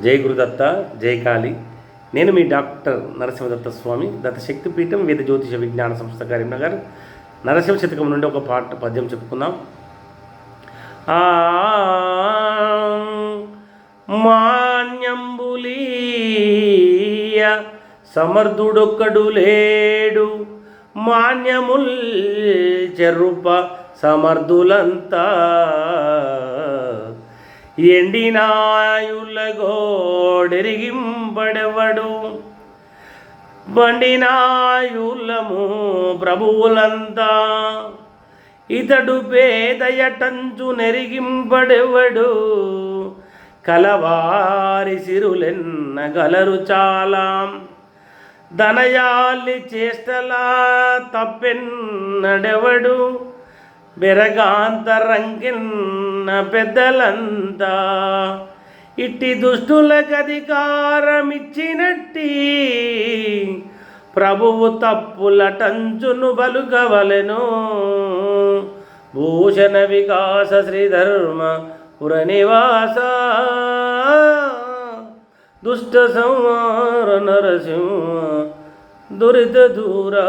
జై గురుదత్త జై కాళి. నేను మీ డాక్టర్ నరసింహదత్త స్వామి దత్త శక్తిపీఠం వేద జ్యోతిష విజ్ఞాన సంస్థ కరీంనగర్. నరసింహ శతకం నుండి ఒక పాట పద్యం చెప్పుకుందాం. ఆ మాన్యంబులీయ సమర్థుడొక్కడు లేడు. మాన్యముల్ చెరుప సమర్థులంతా ఎండినాయులగోడెరిగింపడెవడు? బండినాయులము ప్రభువులంతా ఇతడు పేదయటంచు నెరిగింపడెవడు? కలవారి సిరులెన్నగలరు చాలా. దనయాలి చేష్టలా తప్పెన్నడెవడు? బెరగాంతరంకిన్న పెద్దలంతా ఇట్టి దుష్టులకు అధికారమిచ్చినట్టి ప్రభువు తప్పులటంచును టంచును భూషణ వికాస శ్రీధర్మ పురనివాస దుష్ట సంహార నరసింహ దురిత దూరా.